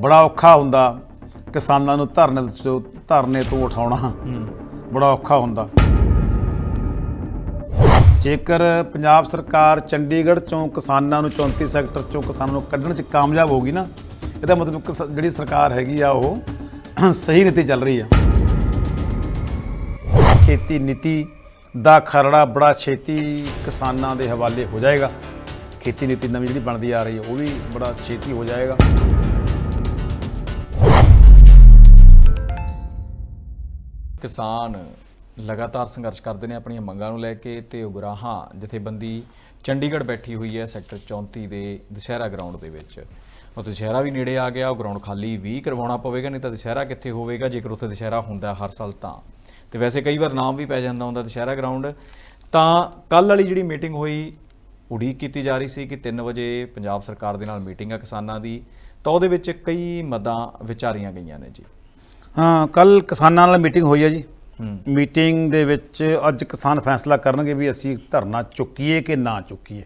ਬੜਾ ਔਖਾ ਹੁੰਦਾ ਕਿਸਾਨਾਂ ਨੂੰ ਧਰਨੇ ਤੋਂ ਧਰਨੇ ਤੋਂ ਉਠਾਉਣਾ। ਬੜਾ ਔਖਾ ਹੁੰਦਾ। ਜੇਕਰ ਪੰਜਾਬ ਸਰਕਾਰ ਚੰਡੀਗੜ੍ਹ ਚੋਂ ਕਿਸਾਨਾਂ ਨੂੰ 34 ਸੈਕਟਰ ਚੋਂ ਕਿਸਾਨਾਂ ਨੂੰ ਕੱਢਣ 'ਚ ਕਾਮਯਾਬ ਹੋਗੀ ਨਾ, ਇਹਦਾ ਮਤਲਬ ਜਿਹੜੀ ਸਰਕਾਰ ਹੈਗੀ ਆ ਉਹ ਸਹੀ ਨੀਤੀ ਚੱਲ ਰਹੀ ਆ। ਖੇਤੀ ਨੀਤੀ ਦਾ ਖਰੜਾ ਬੜਾ ਛੇਤੀ ਕਿਸਾਨਾਂ ਦੇ ਹਵਾਲੇ ਹੋ ਜਾਏਗਾ। ਖੇਤੀ ਨੀਤੀ ਨਵੀਂ ਜਿਹੜੀ ਬਣਦੀ ਆ ਰਹੀ ਹੈ ਉਹ ਵੀ ਬੜਾ ਛੇਤੀ ਹੋ ਜਾਏਗਾ। ਕਿਸਾਨ ਲਗਾਤਾਰ ਸੰਘਰਸ਼ ਕਰਦੇ ਨੇ ਆਪਣੀਆਂ ਮੰਗਾਂ ਨੂੰ ਲੈ ਕੇ ਤੇ ਉਗਰਾਹਾਂ ਜਥੇਬੰਦੀ ਚੰਡੀਗੜ੍ਹ ਬੈਠੀ ਹੋਈ ਹੈ ਸੈਕਟਰ 34 ਦੇ ਦੁਸ਼ਹਿਰਾ ਗਰਾਊਂਡ ਦੇ ਵਿੱਚ। ਉਹ ਦੁਸ਼ਹਿਰਾ ਵੀ ਨੇੜੇ ਆ ਗਿਆ, ਉਹ ਗਰਾਊਂਡ ਖਾਲੀ ਵੀ ਕਰਵਾਉਣਾ ਪਵੇਗਾ, ਨਹੀਂ ਤਾਂ ਦੁਸ਼ਹਿਰਾ ਕਿੱਥੇ ਹੋਵੇਗਾ? ਜੇਕਰ ਉੱਥੇ ਦੁਸ਼ਹਿਰਾ ਹੁੰਦਾ ਹਰ ਸਾਲ ਤਾਂ। ਤੇ ਵੈਸੇ ਕਈ ਵਾਰ ਨਾਮ ਵੀ ਪੈ ਜਾਂਦਾ ਹੁੰਦਾ ਦੁਸ਼ਹਿਰਾ ਗਰਾਊਂਡ। ਤਾਂ ਕੱਲ ਵਾਲੀ ਜਿਹੜੀ ਮੀਟਿੰਗ ਹੋਈ, ਉਡੀਕ ਕੀਤੀ ਜਾ ਰਹੀ ਸੀ ਕਿ 3 ਵਜੇ ਪੰਜਾਬ ਸਰਕਾਰ ਦੇ ਨਾਲ ਮੀਟਿੰਗ ਆ ਕਿਸਾਨਾਂ ਦੀ। ਤਾਂ ਉਹਦੇ ਵਿੱਚ ਕਈ ਮਦਾਂ ਵਿਚਾਰੀਆਂ ਗਈਆਂ ਨੇ ਜੀ। ਹਾਂ ਕੱਲ ਕਿਸਾਨਾਂ ਨਾਲ ਮੀਟਿੰਗ ਹੋਈ ਹੈ ਜੀ। ਮੀਟਿੰਗ ਦੇ ਵਿੱਚ ਅੱਜ ਕਿਸਾਨ ਫੈਸਲਾ ਕਰਨਗੇ ਵੀ ਅਸੀਂ ਧਰਨਾ ਚੁੱਕੀਏ ਕਿ ਨਾ ਚੁੱਕੀਏ।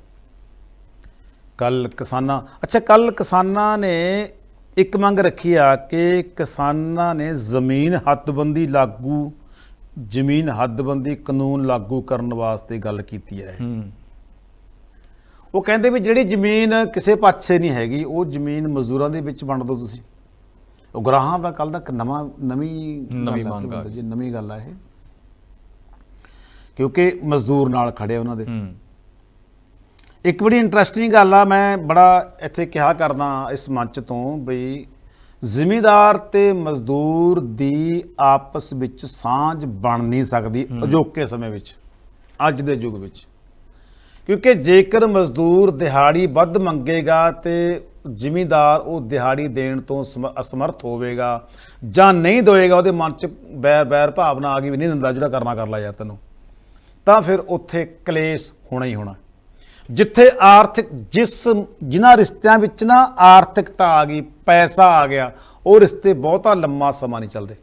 ਕੱਲ ਕਿਸਾਨਾਂ ਅੱਛਾ ਕੱਲ ਕਿਸਾਨਾਂ ਨੇ ਇੱਕ ਮੰਗ ਰੱਖੀ ਆ ਕਿ ਕਿਸਾਨਾਂ ਨੇ ਜ਼ਮੀਨ ਹੱਦਬੰਦੀ ਲਾਗੂ ਜ਼ਮੀਨ ਹੱਦਬੰਦੀ ਕਾਨੂੰਨ ਲਾਗੂ ਕਰਨ ਵਾਸਤੇ ਗੱਲ ਕੀਤੀ ਹੈ। ਹੂੰ। ਉਹ ਕਹਿੰਦੇ ਵੀ ਜਿਹੜੀ ਜ਼ਮੀਨ ਕਿਸੇ ਪਾਸੇ ਨਹੀਂ ਹੈਗੀ ਉਹ ਜ਼ਮੀਨ ਮਜ਼ਦੂਰਾਂ ਦੇ ਵਿੱਚ ਵੰਡ ਦਿਓ ਤੁਸੀਂ। ਉਹ ਗ੍ਰਾਹਾਂ ਦਾ ਕੱਲ ਦਾ ਇੱਕ ਨਵਾਂ ਨਵੀਂ ਨਵੀਂ ਮੰਗ ਆ ਜੀ ਨਵੀਂ ਗੱਲ ਆ ਇਹ। ਕਿਉਂਕਿ ਮਜ਼ਦੂਰ ਨਾਲ ਖੜੇ ਉਹਨਾਂ ਦੇ। ਇੱਕ ਬੜੀ ਇੰਟਰਸਟਿੰਗ ਗੱਲ ਆ ਮੈਂ ਬੜਾ ਇੱਥੇ ਕਿਹਾ ਕਰਦਾ ਇਸ ਮੰਚ ਤੋਂ ਬਈ ਜ਼ਿਮੀਦਾਰ ਤੇ ਮਜ਼ਦੂਰ ਦੀ ਆਪਸ ਵਿੱਚ ਸਾਂਝ ਬਣ ਨਹੀਂ ਸਕਦੀ ਅਜੋਕੇ ਸਮੇਂ ਵਿੱਚ ਅੱਜ ਦੇ ਯੁੱਗ ਵਿੱਚ। ਕਿਉਂਕਿ ਜੇਕਰ ਮਜ਼ਦੂਰ ਦਿਹਾੜੀ ਵੱਧ ਮੰਗੇਗਾ ਤੇ ਜ਼ਿਮੀਦਾਰ ਉਹ ਦਿਹਾੜੀ ਦੇਣ ਤੋਂ ਸਮ- ਅਸਮਰਥ ਹੋਵੇਗਾ ਜਾਂ ਨਹੀਂ ਦੇਵੇਗਾ, ਉਹਦੇ ਮਨ 'ਚ ਬੈਰ ਬੈਰ ਭਾਵਨਾ ਆ ਗਈ ਵੀ ਨਹੀਂ ਦਿੰਦਾ, ਜਿਹੜਾ ਕਰਨਾ ਕਰ ਲੈ ਯਾਰ ਤੈਨੂੰ। ਤਾਂ ਫਿਰ ਉੱਥੇ ਕਲੇਸ਼ ਹੋਣਾ ਹੀ ਹੋਣਾ। ਜਿੱਥੇ ਆਰਥਿਕ, ਜਿਸ ਜਿਨ੍ਹਾਂ ਰਿਸ਼ਤਿਆਂ ਵਿੱਚ ਨਾ ਆਰਥਿਕਤਾ ਆ ਗਈ, ਪੈਸਾ ਆ ਗਿਆ, ਉਹ ਰਿਸ਼ਤੇ ਬਹੁਤਾ ਲੰਮਾ ਸਮਾਂ ਨਹੀਂ ਚੱਲਦੇ।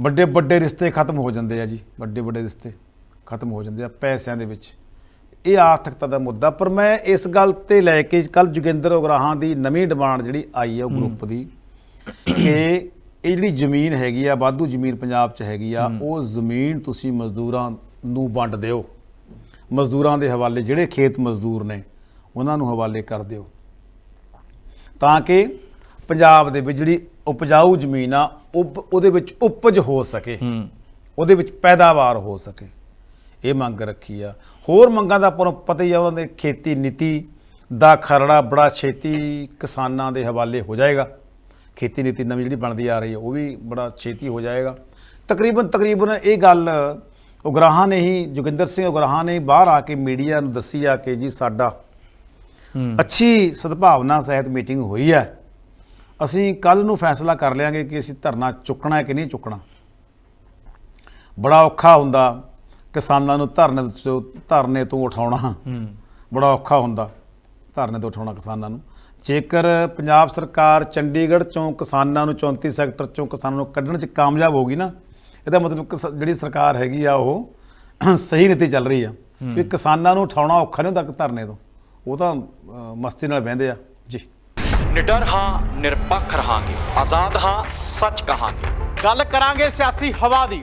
ਵੱਡੇ ਵੱਡੇ ਰਿਸ਼ਤੇ ਖਤਮ ਹੋ ਜਾਂਦੇ ਆ ਜੀ ਵੱਡੇ ਵੱਡੇ ਰਿਸ਼ਤੇ ਖਤਮ ਹੋ ਜਾਂਦੇ ਆ ਪੈਸਿਆਂ ਦੇ ਵਿੱਚ। ਇਹ ਆਰਥਿਕਤਾ ਦਾ ਮੁੱਦਾ ਪਰ ਮੈਂ ਇਸ ਗੱਲ ਤੇ ਲੈ ਕੇ ਕੱਲ ਜੋਗਿੰਦਰ ਉਗਰਾਹਾਂ ਦੀ ਨਵੀਂ ਡਿਮਾਂਡ ਜਿਹੜੀ ਆਈ ਹੈ ਉਹ ਗਰੁੱਪ ਦੀ ਕਿ ਇਹ ਜਿਹੜੀ ਜ਼ਮੀਨ ਹੈਗੀ ਆ ਵਾਧੂ ਜ਼ਮੀਨ ਪੰਜਾਬ 'ਚ ਹੈਗੀ ਆ ਉਹ ਜ਼ਮੀਨ ਤੁਸੀਂ ਮਜ਼ਦੂਰਾਂ ਨੂੰ ਵੰਡ ਦਿਓ। ਮਜ਼ਦੂਰਾਂ ਦੇ ਹਵਾਲੇ ਜਿਹੜੇ ਖੇਤ ਮਜ਼ਦੂਰ ਨੇ ਉਹਨਾਂ ਨੂੰ ਹਵਾਲੇ ਕਰ ਦਿਓ। ਤਾਂ ਕਿ ਪੰਜਾਬ ਦੇ ਵਿੱਚ ਜਿਹੜੀ ਉਪਜਾਊ ਜ਼ਮੀਨ ਆ ਉਹਦੇ ਵਿੱਚ ਉਪਜ ਹੋ ਸਕੇ। ਉਹਦੇ ਵਿੱਚ ਪੈਦਾਵਾਰ ਹੋ ਸਕੇ। ਇਹ ਮੰਗ ਰੱਖੀ ਆ। ਹੋਰ ਮੰਗਾਂ ਦਾ ਆਪਾਂ ਨੂੰ ਪਤਾ ਹੀ ਆ ਉਹਨਾਂ ਦੇ ਖੇਤੀ ਨੀਤੀ ਦਾ ਖਰੜਾ ਬੜਾ ਛੇਤੀ ਕਿਸਾਨਾਂ ਦੇ ਹਵਾਲੇ ਹੋ ਜਾਏਗਾ। ਖੇਤੀ ਨੀਤੀ ਨਵੀਂ ਜਿਹੜੀ ਬਣਦੀ ਆ ਰਹੀ ਹੈ ਉਹ ਵੀ ਬੜਾ ਛੇਤੀ ਹੋ ਜਾਏਗਾ। ਤਕਰੀਬਨ ਤਕਰੀਬਨ ਇਹ ਗੱਲ ਉਗਰਾਹਾਂ ਨੇ ਹੀ ਜੋਗਿੰਦਰ ਸਿੰਘ ਉਗਰਾਹਾਂ ਨੇ ਬਾਹਰ ਆ ਕੇ ਮੀਡੀਆ ਨੂੰ ਦੱਸੀ ਆ ਕਿ ਜੀ ਸਾਡਾ ਅੱਛੀ ਸਦਭਾਵਨਾ ਸਹਿਤ ਮੀਟਿੰਗ ਹੋਈ ਹੈ ਅਸੀਂ ਕੱਲ ਨੂੰ ਫੈਸਲਾ ਕਰ ਲਿਆਂਗੇ ਕਿ ਅਸੀਂ ਧਰਨਾ ਚੁੱਕਣਾ ਹੈ ਕਿ ਨਹੀਂ ਚੁੱਕਣਾ। ਬੜਾ ਔਖਾ ਹੁੰਦਾ। ਕਿਸਾਨਾਂ ਨੂੰ ਧਰਨੇ ਤੋਂ ਧਰਨੇ ਤੋਂ ਉਠਾਉਣਾ ਹੂੰ। ਬੜਾ ਔਖਾ ਹੁੰਦਾ ਧਰਨੇ ਤੋਂ ਉਠਾਉਣਾ ਕਿਸਾਨਾਂ ਨੂੰ। ਜੇਕਰ ਪੰਜਾਬ ਸਰਕਾਰ ਚੰਡੀਗੜ੍ਹ ਚੋਂ ਕਿਸਾਨਾਂ ਨੂੰ 34 ਸੈਕਟਰ ਚੋਂ ਕਿਸਾਨਾਂ ਨੂੰ ਕੱਢਣ 'ਚ ਕਾਮਯਾਬ ਹੋਗੀ ਨਾ ਇਹਦਾ ਮਤਲਬ ਜਿਹੜੀ ਸਰਕਾਰ ਹੈਗੀ ਆ ਉਹ ਸਹੀ ਨੀਤੀ ਚੱਲ ਰਹੀ ਆ ਵੀ ਕਿਸਾਨਾਂ ਨੂੰ ਉਠਾਉਣਾ ਔਖਾ ਨਹੀਂ ਹੁੰਦਾ ਧਰਨੇ ਤੋਂ। ਉਹ ਤਾਂ ਮਸਤੀ ਨਾਲ ਬਹਿੰਦੇ ਆ। ਜੀ। ਨਿਡਰ ਹਾਂ ਨਿਰਪੱਖ ਰਹਾਂਗੇ। ਆਜ਼ਾਦ ਹਾਂ ਸੱਚ ਕਹਾਂਗੇ। ਗੱਲ ਕਰਾਂਗੇ ਸਿਆਸੀ ਹਵਾ ਦੀ।